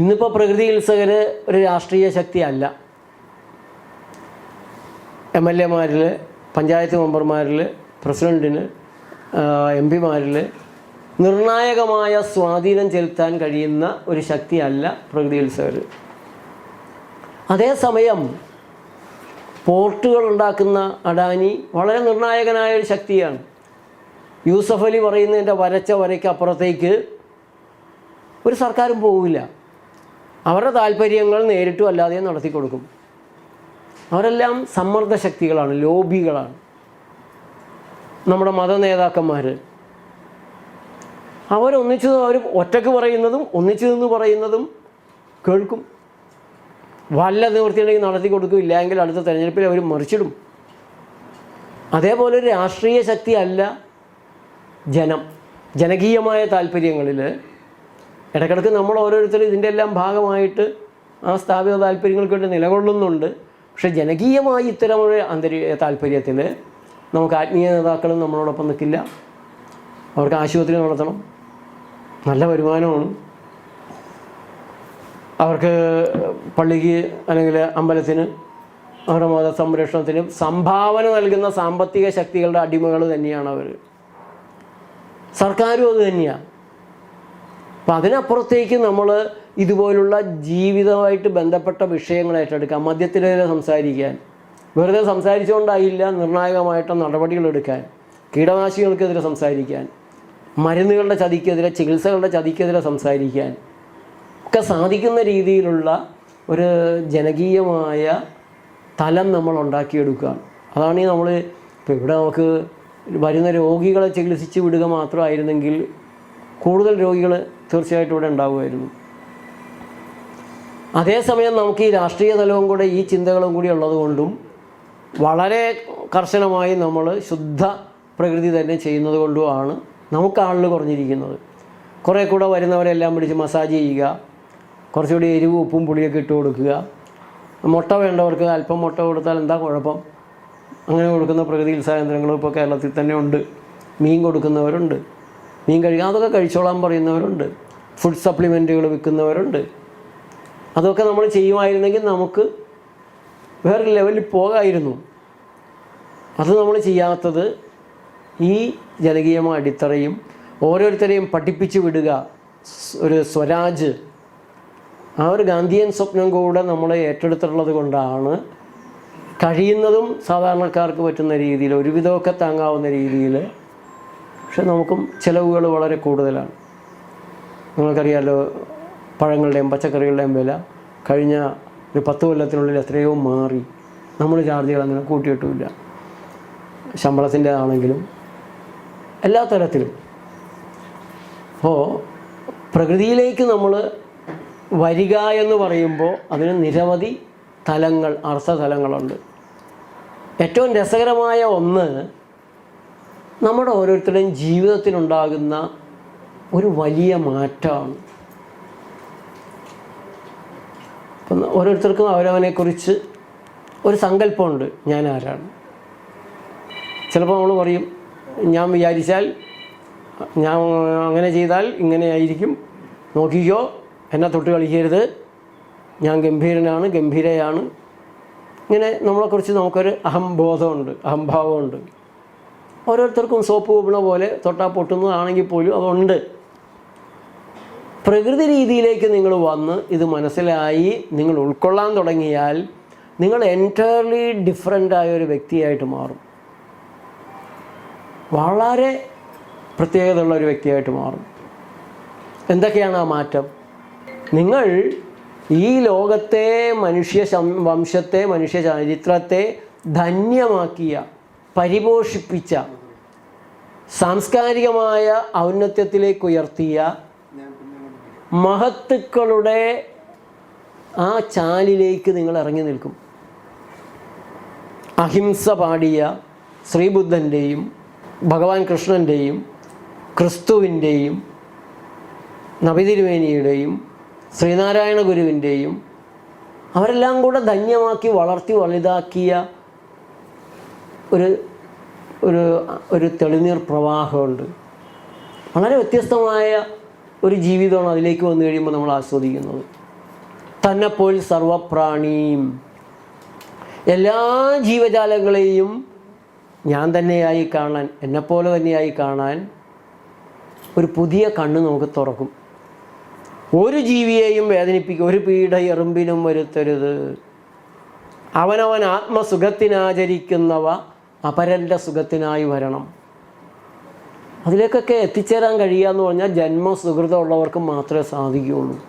ഇന്നിപ്പോൾ പ്രകൃതി ചികിത്സകർ ഒരു രാഷ്ട്രീയ ശക്തിയല്ല. എം എൽ എമാരിൽ പഞ്ചായത്ത് മെമ്പർമാരിൽ പ്രസിഡന്റിന് എം പിമാരിൽ നിർണായകമായ സ്വാധീനം ചെലുത്താൻ കഴിയുന്ന ഒരു ശക്തിയല്ല പ്രകൃതി ഉത്സവർ അതേസമയം പോർട്ടുകൾ ഉണ്ടാക്കുന്ന അഡാനി വളരെ നിർണായകനായ ഒരു ശക്തിയാണ്. യൂസഫ് അലി പറയുന്നതിന്റെ വരച്ച വരയ്ക്ക് അപ്പുറത്തേക്ക് ഒരു സർക്കാരും പോവില്ല. അവരുടെ താല്പര്യങ്ങൾ നേരിട്ടും അല്ലാതെയും നടത്തി കൊടുക്കും. അവരെല്ലാം സമ്മർദ്ദ ശക്തികളാണ് ലോബികളാണ്. നമ്മുടെ മത നേതാക്കന്മാർ അവരൊന്നിച്ചു അവർ ഒറ്റയ്ക്ക് പറയുന്നതും ഒന്നിച്ചു നിന്ന് പറയുന്നതും കേൾക്കും. വല്ല നിവൃത്തിയുണ്ടെങ്കിൽ നടത്തി കൊടുക്കും ഇല്ലെങ്കിൽ അടുത്ത തിരഞ്ഞെടുപ്പിൽ അവർ മറിച്ചിടും. അതേപോലെ ഒരു രാഷ്ട്രീയ ശക്തിയല്ല ജനം. ജനകീയമായ താല്പര്യങ്ങളിൽ ഇടയ്ക്കിടയ്ക്ക് നമ്മൾ ഓരോരുത്തരും ഇതിന്റെ എല്ലാം ഭാഗമായിട്ട് ആ സ്ഥാപിത താല്പര്യങ്ങൾക്ക് വേണ്ടി നിലകൊള്ളുന്നുണ്ട്. പക്ഷേ ജനകീയമായി ഇത്തരമൊരു അന്തരീ താല്പര്യത്തിൽ നമുക്ക് ആത്മീയ നേതാക്കളും നമ്മളോടൊപ്പം നിൽക്കില്ല. അവർക്ക് ആശുപത്രി നടത്തണം. നല്ല വരുമാനമാണ്. അവർക്ക് പള്ളിക്ക് അല്ലെങ്കിൽ അമ്പലത്തിന് അവരുടെ മത സംരക്ഷണത്തിന് സംഭാവന നൽകുന്ന സാമ്പത്തിക ശക്തികളുടെ അടിമകൾ തന്നെയാണ് അവർ. സർക്കാരും അത് തന്നെയാണ് അപ്പം അതിനപ്പുറത്തേക്ക് നമ്മൾ ഇതുപോലുള്ള ജീവിതമായിട്ട് ബന്ധപ്പെട്ട വിഷയങ്ങൾ ഏറ്റെടുക്കാം. മദ്യത്തിനെതിരെ സംസാരിക്കാൻ. വെറുതെ സംസാരിച്ചുകൊണ്ടായില്ല നിർണായകമായിട്ട് നടപടികൾ എടുക്കാൻ. കീടനാശികൾക്കെതിരെ സംസാരിക്കാൻ. മരുന്നുകളുടെ ചതിക്കെതിരെ ചികിത്സകളുടെ ചതിക്കെതിരെ സംസാരിക്കാൻ. ഒക്കെ സാധിക്കുന്ന രീതിയിലുള്ള ഒരു ജനകീയമായ തലം നമ്മൾ ഉണ്ടാക്കിയെടുക്കുകയാണ്. അതാണ് ഈ നമ്മൾ ഇപ്പോൾ ഇവിടെ നമുക്ക് വരുന്ന രോഗികളെ ചികിത്സിച്ച് വിടുക മാത്രമായിരുന്നെങ്കിൽ കൂടുതൽ രോഗികൾ തീർച്ചയായിട്ടും ഇവിടെ ഉണ്ടാവുമായിരുന്നു. അതേസമയം നമുക്ക് ഈ രാഷ്ട്രീയ തലവും കൂടെ ഈ ചിന്തകളും കൂടി ഉള്ളതുകൊണ്ടും വളരെ കർശനമായി നമ്മൾ ശുദ്ധ പ്രകൃതി തന്നെ ചെയ്യുന്നത് കൊണ്ടുമാണ് നമുക്ക് ആളിൽ കുറഞ്ഞിരിക്കുന്നത്. കുറേ കൂടെ വരുന്നവരെല്ലാം പിടിച്ച് മസാജ് ചെയ്യുക കുറച്ചുകൂടി എരിവ് ഉപ്പും പുളിയൊക്കെ ഇട്ട് കൊടുക്കുക. മുട്ട വേണ്ടവർക്ക് അല്പം മുട്ട കൊടുത്താൽ എന്താ കുഴപ്പം? അങ്ങനെ കൊടുക്കുന്ന പ്രകൃതി ഉത്സാഹ കേന്ദ്രങ്ങളും ഇപ്പോൾ കേരളത്തിൽ തന്നെ ഉണ്ട്. മീൻ കൊടുക്കുന്നവരുണ്ട്. മീൻ കഴിക്കാൻ അതൊക്കെ കഴിച്ചോളാൻ പറയുന്നവരുണ്ട്. ഫുഡ് സപ്ലിമെന്റുകൾ വിൽക്കുന്നവരുണ്ട്. അതൊക്കെ നമ്മൾ ചെയ്യുമായിരുന്നെങ്കിൽ നമുക്ക് വേറെ ലെവലിൽ പോകായിരുന്നു. അത് നമ്മൾ ചെയ്യാത്തത് ഈ ജനകീയമായ അടിത്തറയും ഓരോരുത്തരെയും പഠിപ്പിച്ചു വിടുക ഒരു സ്വരാജ്. ആ ഒരു ഗാന്ധിയൻ സ്വപ്നം കൂടെ നമ്മൾ ഏറ്റെടുത്തിട്ടുള്ളത് കൊണ്ടാണ് കഴിയുന്നതും സാധാരണക്കാർക്ക് പറ്റുന്ന രീതിയിൽ ഒരുവിധമൊക്കെ താങ്ങാവുന്ന രീതിയിൽ പക്ഷെ നമുക്കും ചിലവുകൾ വളരെ കൂടുതലാണ്. നിങ്ങൾക്കറിയാലോ പഴങ്ങളുടെയും പച്ചക്കറികളുടെയും വില കഴിഞ്ഞ ഒരു പത്ത് കൊല്ലത്തിനുള്ളിൽ എത്രയോ മാറി. നമ്മൾ ചാർജുകൾ അങ്ങനെ കൂട്ടിയിട്ടുമില്ല. ശമ്പളത്തിന്റെ ആണെങ്കിലും എല്ലാ തരത്തിലും. അപ്പോൾ പ്രകൃതിയിലേക്ക് നമ്മൾ വരിക എന്ന് പറയുമ്പോൾ അതിന് നിരവധി തലങ്ങൾ അർത്ഥതലങ്ങളുണ്ട് ഏറ്റവും രസകരമായ ഒന്ന് നമ്മുടെ ഓരോരുത്തരുടെയും ജീവിതത്തിലുണ്ടാകുന്ന ഒരു വലിയ മാറ്റമാണ്. ഇപ്പം ഓരോരുത്തർക്കും അവരവനെക്കുറിച്ച് ഒരു സങ്കല്പമുണ്ട്. ഞാൻ ആരാണ്? ചിലപ്പോൾ നമ്മൾ പറയും ഞാൻ വിചാരിച്ചാൽ ഞാൻ അങ്ങനെ ചെയ്താൽ ഇങ്ങനെ ആയിരിക്കും. നോക്കിക്കോ എന്നെ തൊട്ട് കളിക്കരുത്. ഞാൻ ഗംഭീരനാണ് ഗംഭീരയാണ്. ഇങ്ങനെ നമ്മളെക്കുറിച്ച് നമുക്കൊരു അഹംബോധമുണ്ട് അഹംഭാവമുണ്ട്. ഓരോരുത്തർക്കും സോപ്പ് കൂപ്പണ പോലെ തൊട്ടാ പൊട്ടുന്നതാണെങ്കിൽ പോലും അതുണ്ട്. പ്രകൃതി രീതിയിലേക്ക് നിങ്ങൾ വന്ന് ഇത് മനസ്സിലായി നിങ്ങൾ ഉൾക്കൊള്ളാൻ തുടങ്ങിയാൽ നിങ്ങൾ എന്റയർലി ആയ ഒരു വ്യക്തിയായിട്ട് മാറും. വളരെ പ്രത്യേകതയുള്ള ഒരു വ്യക്തിയായിട്ട് മാറും. എന്തൊക്കെയാണ് ആ മാറ്റം? നിങ്ങൾ ഈ ലോകത്തെ മനുഷ്യ വംശത്തെ മനുഷ്യ ചരിത്രത്തെ ധന്യമാക്കിയ പരിപോഷിപ്പിച്ച സാംസ്കാരികമായ ഔന്നത്യത്തിലേക്ക് ഉയർത്തിയ മഹത്തുക്കളുടെ ആ ചാലിലേക്ക് നിങ്ങൾ ഇറങ്ങി നിൽക്കും. അഹിംസ പാടിയ ശ്രീബുദ്ധന്റെയും ഭഗവാൻ കൃഷ്ണന്റെയും ക്രിസ്തുവിന്റെയും നബിതിരുവേനിയുടെയും ശ്രീനാരായണ ഗുരുവിന്റെയും അവരെല്ലാം കൂടെ ധന്യമാക്കി വളർത്തി വലുതാക്കിയ ഒരു ഒരു ഒരു തെളിനീർ പ്രവാഹമുണ്ട്. വളരെ വ്യത്യസ്തമായ ഒരു ജീവിതമാണ് അതിലേക്ക് വന്നു കഴിയുമ്പോൾ നമ്മൾ ആസ്വദിക്കുന്നത്. തന്നെപ്പോൽ സർവപ്രാണിയും എല്ലാ ജീവജാലങ്ങളെയും ഞാൻ തന്നെയായി കാണാൻ എന്നെപ്പോലെ തന്നെയായി കാണാൻ ഒരു പുതിയ കണ്ണ് നമുക്ക് തുറക്കും. ഒരു ജീവിയെയും വേദനിപ്പിക്കും ഒരു പീഡ എറുമ്പിനും വരുത്തരുത്. അവനവൻ ആത്മസുഖത്തിനാചരിക്കുന്നവ അപരന്റെ സുഖത്തിനായി വരണം. അതിലേക്കൊക്കെ എത്തിച്ചേരാൻ കഴിയുക എന്ന് പറഞ്ഞാൽ ജന്മസുഹൃതമുള്ളവർക്ക് മാത്രമേ സാധിക്കുകയുള്ളൂ.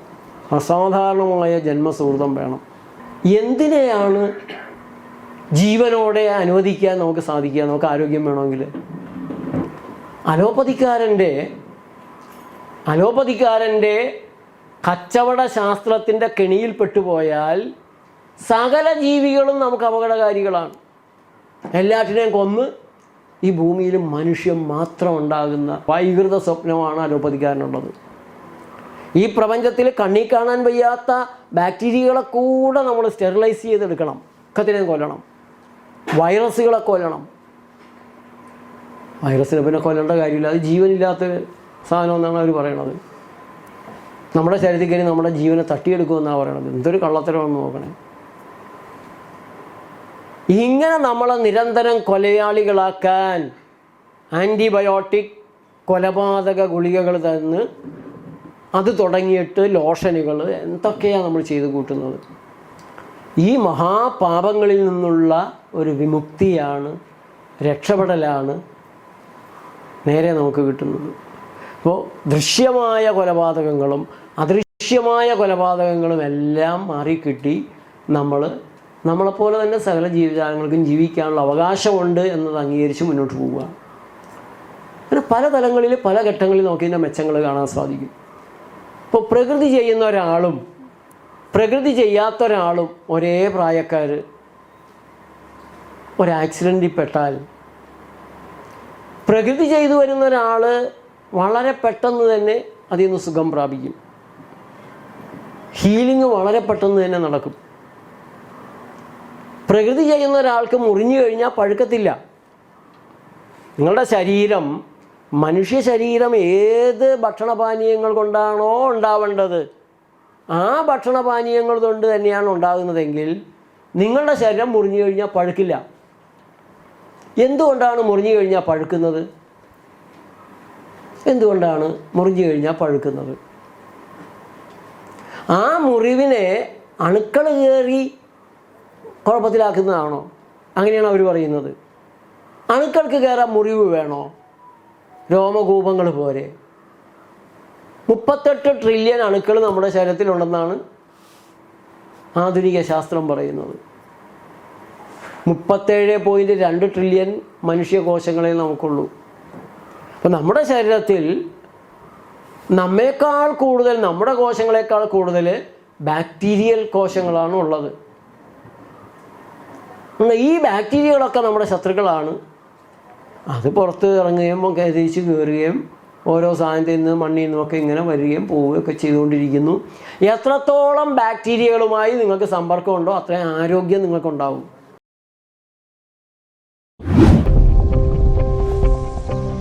അസാധാരണമായ ജന്മസുഹൃതം വേണം. എന്തിനെയാണ് ജീവനോടെ അനുവദിക്കാൻ നമുക്ക് സാധിക്കുക? നമുക്ക് ആരോഗ്യം വേണമെങ്കിൽ. അലോപ്പതിക്കാരന്റെ അലോപ്പതിക്കാരന്റെ കച്ചവട ശാസ്ത്രത്തിന്റെ കെണിയിൽ പെട്ടുപോയാൽ സകല ജീവികളും നമുക്ക് അപകടകാരികളാണ്. എല്ലാറ്റിനെയും കൊന്ന് ഈ ഭൂമിയിൽ മനുഷ്യൻ മാത്രം ഉണ്ടാകുന്ന വൈകൃത സ്വപ്നമാണ് അലോപ്പതിക്കാരനുള്ളത്. ഈ പ്രപഞ്ചത്തിൽ കണ്ണി കാണാൻ വയ്യാത്ത ബാക്ടീരിയകളെ കൂടെ നമ്മൾ സ്റ്റെറിലൈസ് ചെയ്തെടുക്കണം. കത്തിനെ കൊല്ലണം. വൈറസുകളെ കൊല്ലണം. വൈറസിനെ പിന്നെ കൊല്ലേണ്ട കാര്യമില്ല. അത് ജീവനില്ലാത്ത സാധനം എന്നാണ് അവർ പറയണത്. നമ്മുടെ ശരീരത്തിൽ കയറി നമ്മുടെ ജീവനെ തട്ടിയെടുക്കുമെന്നാണ് പറയണത്. എന്തൊരു കള്ളത്തരമാണെന്ന് നോക്കണേ. ഇങ്ങനെ നമ്മളെ നിരന്തരം കൊലയാളികളാക്കാൻ ആന്റിബയോട്ടിക് കൊലപാതക ഗുളികകൾ തന്ന് അത് തുടങ്ങിയിട്ട് ലോഷനുകൾ എന്തൊക്കെയാണ് നമ്മൾ ചെയ്തു കൂട്ടുന്നത്? ഈ മഹാപാപങ്ങളിൽ നിന്നുള്ള ഒരു വിമുക്തിയാണ് രക്ഷപ്പെടലാണ് നേരെ നമുക്ക് കിട്ടുന്നത്. അപ്പോൾ ദൃശ്യമായ കൊലപാതകങ്ങളും അദൃശ്യമായ കൊലപാതകങ്ങളും എല്ലാം മാറിക്കിട്ടി നമ്മൾ നമ്മളെപ്പോലെ തന്നെ സകല ജീവജാലങ്ങൾക്കും ജീവിക്കാനുള്ള അവകാശമുണ്ട് എന്നത് അംഗീകരിച്ച് മുന്നോട്ട് പോവുക. അങ്ങനെ പല തലങ്ങളിൽ പല ഘട്ടങ്ങളിൽ നോക്കി ഇതിന്റെ മെച്ചങ്ങൾ കാണാൻ സാധിക്കും. ഇപ്പോൾ പ്രകൃതി ചെയ്യുന്ന ഒരാളും പ്രകൃതി ചെയ്യാത്ത ഒരാളും ഒരേ പ്രായക്കാർ ഒരു ആക്സിഡന്റിൽ പെട്ടാൽ പ്രകൃതി ചെയ്തു വരുന്ന ഒരാൾ വളരെ പെട്ടെന്ന് തന്നെ അതിൽ നിന്ന് സുഖം പ്രാപിക്കും. ഹീലിംഗ് വളരെ പെട്ടെന്ന് തന്നെ നടക്കും. പ്രകൃതി ചെയ്യുന്ന ഒരാൾക്ക് മുറിഞ്ഞു കഴിഞ്ഞാൽ പഴുക്കത്തില്ല. നിങ്ങളുടെ ശരീരം മനുഷ്യ ശരീരം ഏത് ഭക്ഷണപാനീയങ്ങൾ കൊണ്ടാണോ ഉണ്ടാവേണ്ടത് ആ ഭക്ഷണപാനീയങ്ങൾ കൊണ്ട് തന്നെയാണ് ഉണ്ടാകുന്നതെങ്കിൽ നിങ്ങളുടെ ശരീരം മുറിഞ്ഞു കഴിഞ്ഞാൽ പഴുക്കില്ല. എന്തുകൊണ്ടാണ് മുറിഞ്ഞു കഴിഞ്ഞാൽ പഴുക്കുന്നത്? എന്തുകൊണ്ടാണ് മുറിഞ്ഞു കഴിഞ്ഞാൽ പഴുക്കുന്നത്? ആ മുറിവിനെ അണുക്കൾ കയറി കുഴപ്പത്തിലാക്കുന്നതാണോ? അങ്ങനെയാണ് അവർ പറയുന്നത്. അണുക്കൾക്ക് കയറാൻ മുറിവ് വേണോ? രോമകൂപങ്ങൾ പോരെ മുപ്പത്തെട്ട് ട്രില്യൺ അണുക്കൾ നമ്മുടെ ശരീരത്തിലുണ്ടെന്നാണ് ആധുനിക ശാസ്ത്രം പറയുന്നത്. മുപ്പത്തേഴ് പോയിന്റ് രണ്ട് ട്രില്യൺ മനുഷ്യകോശങ്ങളെ നമുക്കുള്ളൂ. അപ്പം നമ്മുടെ ശരീരത്തിൽ നമ്മേക്കാൾ കൂടുതൽ നമ്മുടെ കോശങ്ങളെക്കാൾ കൂടുതൽ ബാക്ടീരിയൽ കോശങ്ങളാണ് ഉള്ളത്. ഈ ബാക്ടീരിയകളൊക്കെ നമ്മുടെ ശത്രുക്കളാണ്. അത് പുറത്ത് ഇറങ്ങുകയും തിരിച്ച് കയറുകയും ഓരോ സാധനത്തിൽ നിന്ന് മണ്ണിൽ നിന്നുമൊക്കെ ഇങ്ങനെ വരികയും പോവുകയൊക്കെ ചെയ്തുകൊണ്ടിരിക്കുന്നു. എത്രത്തോളം ബാക്ടീരിയകളുമായി നിങ്ങൾക്ക് സമ്പർക്കമുണ്ടോ അത്രയും ആരോഗ്യം നിങ്ങൾക്കുണ്ടാവും.